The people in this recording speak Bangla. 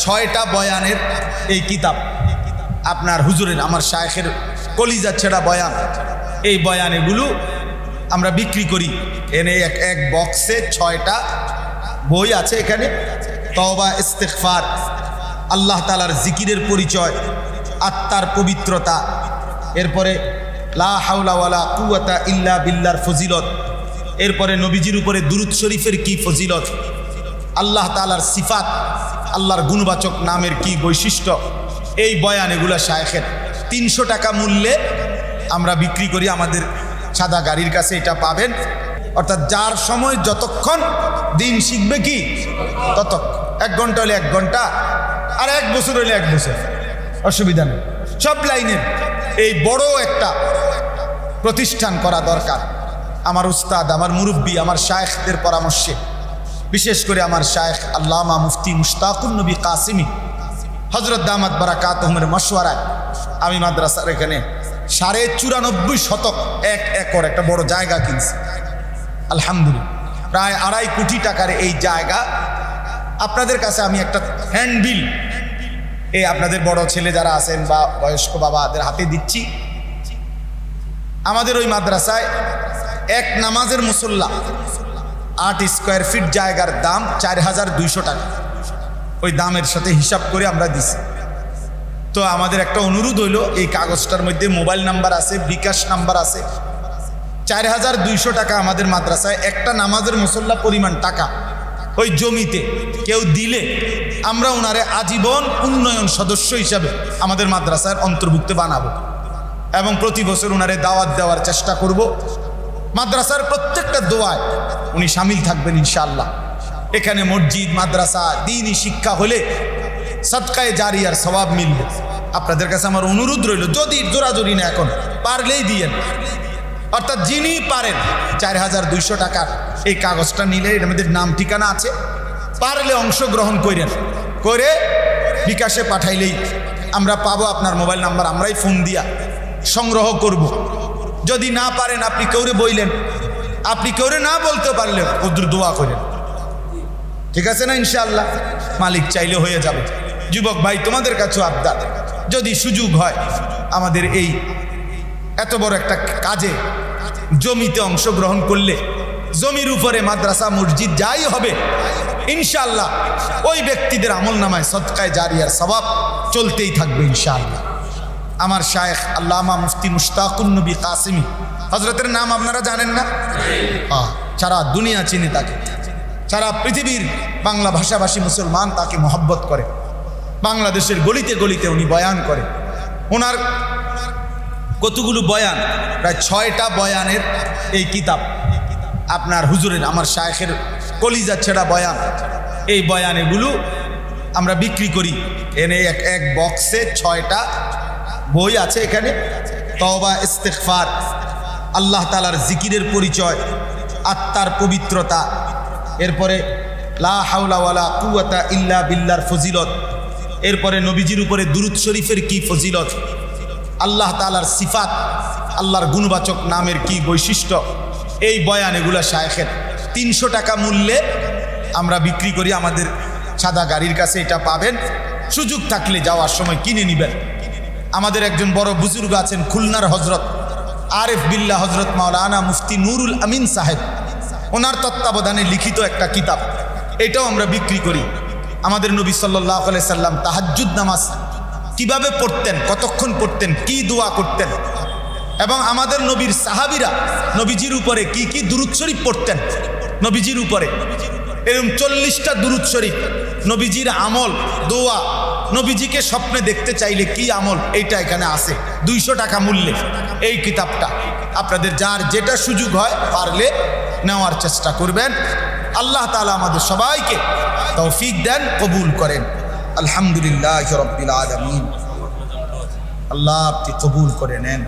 ছয়টা বয়ানের এই কিতাব। আপনার হুজুরের, আমার শায়েখের কলিজা ছেঁড়া বয়ান। এই বয়ান এগুলো আমরা বিক্রি করি। এনে এক এক বক্সে ছয়টা বই আছে এখানে। তওবা ইস্তেকফার আল্লাহ তালার জিকিরের পরিচয়, আত্মার পবিত্রতা। এরপরে, লা হাওলা ওয়ালা কুয়াতা ইল্লা বিল্লার ফজিলত। এরপরে নবীজির উপরে দুরুদ শরীফের কি ফজিলত? আল্লাহ তালার সিফাত। আল্লাহর গুণবাচক নামের কি বৈশিষ্ট্য? এই বয়ান এগুলা শায়েখের। তিনশো টাকা মূল্যে আমরা বিক্রি করি আমাদের সাদা গাড়ির কাছে, এটা পাবেন। অর্থাৎ যার সময় যতক্ষণ দিন শিখবে কি? তত এক ঘণ্টা হলে এক ঘণ্টা, আর এক বছর হলে এক বছর। অসুবিধা নেই। সব লাইনের এই বড় একটা প্রতিষ্ঠান করা দরকার। আমার উস্তাদ, আমার মুরব্বী, আমার শায়েখদের পরামর্শে। বিশেষ করে আমার শায়েখ আল্লামা মুফতি মুশতাকুন নবী কাসিমি। হজরত দামাত বারাকাত আহমের মশওয়ারায় আমি মাদ্রাসার এখানে সাড়ে চুরানব্বই শতক এক একর একটা বড় জায়গা কিনছি। আলহামদুলিল্লাহ। প্রায় আড়াই কোটি টাকার এই জায়গা। আপনাদের কাছে আমি একটা হ্যান্ডবিল এই আপনাদের বড় ছেলে যারা আছেন বা বয়স্ক বাবাদের হাতে দিচ্ছি। আমাদের ওই মাদ্রাসায় এক নামাজের মুসল্লা আট স্কোয়ার ফিট জায়গার দাম চার হাজার দুইশো টাকা। ওই দামের সাথে হিসাব করে আমরা দিছি। তো আমাদের একটা অনুরোধ হইল, এই কাগজটার মধ্যে মোবাইল নাম্বার আছে, বিকাশ নাম্বার আছে। চার হাজার দুইশো টাকা আমাদের মাদ্রাসায় একটা নামাজের মুসল্লা পরিমাণ টাকা ওই জমিতে কেউ দিলে আমরা ওনারে আজীবন উন্নয়ন সদস্য হিসাবে আমাদের মাদ্রাসার অন্তর্ভুক্ত বানাবো এবং প্রতি বছর ওনারে দাওয়াত দেওয়ার চেষ্টা করব। মাদ্রাসার প্রত্যেকটা দোয়ায় উনি সামিল থাকবেন ইনশাআল্লাহ। এখানে মসজিদ, মাদ্রাসা, দিনই শিক্ষা হলে সৎকায় জারি আর স্বভাব মিলবে। আপনাদের কাছে আমার অনুরোধ রইল, যদি জোরাজোরি না এখন, পারলেই দিয়েন। অর্থাৎ যিনি পারেন, চার হাজার দুইশো টাকার এই কাগজটা নিলে মধ্যে নাম ঠিকানা আছে, পারলে অংশগ্রহণ করেন। করে বিকাশে পাঠাইলেই আমরা পাবো, আপনার মোবাইল নাম্বার আমরাই ফোন দিয়া সংগ্রহ করব। যদি না পারেন, আপনি কেউরে বইলেন। আপনি কেউরে না বলতে পারলেন ওদের দোয়া করেন। ঠিক আছে না ইনশাল্লাহ মালিক চাইলে হয়ে যাবে। যুবক ভাই, তোমাদের কাছেও আবদার। যদি সুযোগ হয়, আমাদের এই এত বড় একটা কাজে জমিতে অংশগ্রহণ করলে, জমির উপরে মাদ্রাসা, মসজিদ, যাই হবে ইনশাল্লাহ ওই ব্যক্তিদের আমল নামায় সৎকায় জারিয়ার স্বভাব চলতেই থাকবে, ইনশাআল্লাহ। আমার শায়েখ আল্লামা মুফতি মুশতাকুন নবী কাসিমি। হজরতের নাম আপনারা জানেন না? সারা দুনিয়া চিনি তাকে। সারা পৃথিবীর বাংলা ভাষাভাষী মুসলমান তাকে মহব্বত করে। বাংলাদেশের গলিতে গলিতে উনি বয়ান করে। ওনার কতগুলো বয়ান? প্রায় ছয়টা বয়ানের এই কিতাব। আপনার হুজুরের, আমার শায়েখের কলিজা ছেড়া বয়ান। এই বয়ানেগুলো আমরা বিক্রি করি। এনে এক এক বক্সে ছয়টা বই আছে এখানে? তওবা ইস্তেকফার আল্লাহ তালার জিকিরের পরিচয়, আত্মার পবিত্রতা। এরপরে, লা হাওলা ওয়ালা কুয়াতা ইল্লা বিল্লার ফজিলত। এরপরে, নবীজির উপরে দুরুদ শরীফের কি ফজিলত? আল্লাহ তালার সিফাত, আল্লাহর গুণবাচক নামের কি বৈশিষ্ট্য? এই বয়ান এগুলা শায়েখের। তিনশো টাকা মূল্যে আমরা বিক্রি করি আমাদের সাদা গাড়ির কাছে, এটা পাবেন। সুযোগ থাকলে যাওয়ার সময় কিনে নেবেন। আমাদের একজন বড় বুজুর্গ আছেন খুলনার হজরত আরেফ বিল্লা হজরত মাওলানা মুফতি নুরুল আমিন সাহেব। ওনার তত্ত্বাবধানে লিখিত একটা কিতাব। এটাও আমরা বিক্রি করি। আমাদের নবী সাল্লাহ সাল্লাম তাহাজ্জুদ নামাজ কীভাবে পড়তেন, কতক্ষণ পড়তেন, কি দোয়া করতেন এবং আমাদের নবীর সাহাবিরা নবীজির উপরে কি কি দুরুদ শরীফ পড়তেন, নবীজির উপরে। এরকম চল্লিশটা দুরুদ শরীফ নবীজির আমল, দোয়া নবীজিকে স্বপ্নে দেখতে চাইলে কি আমল? এইটা এখানে আছে। দুইশো টাকা মূল্যে এই কিতাবটা। আপনাদের যার যেটা সুযোগ হয় পারলে নেওয়ার চেষ্টা করবেন। আল্লাহ তালা আমাদের সবাইকে তৌফিক দেন, কবুল করেন। আলহামদুলিল্লাহ আল্লাহ আপনি কবুল করে নেন।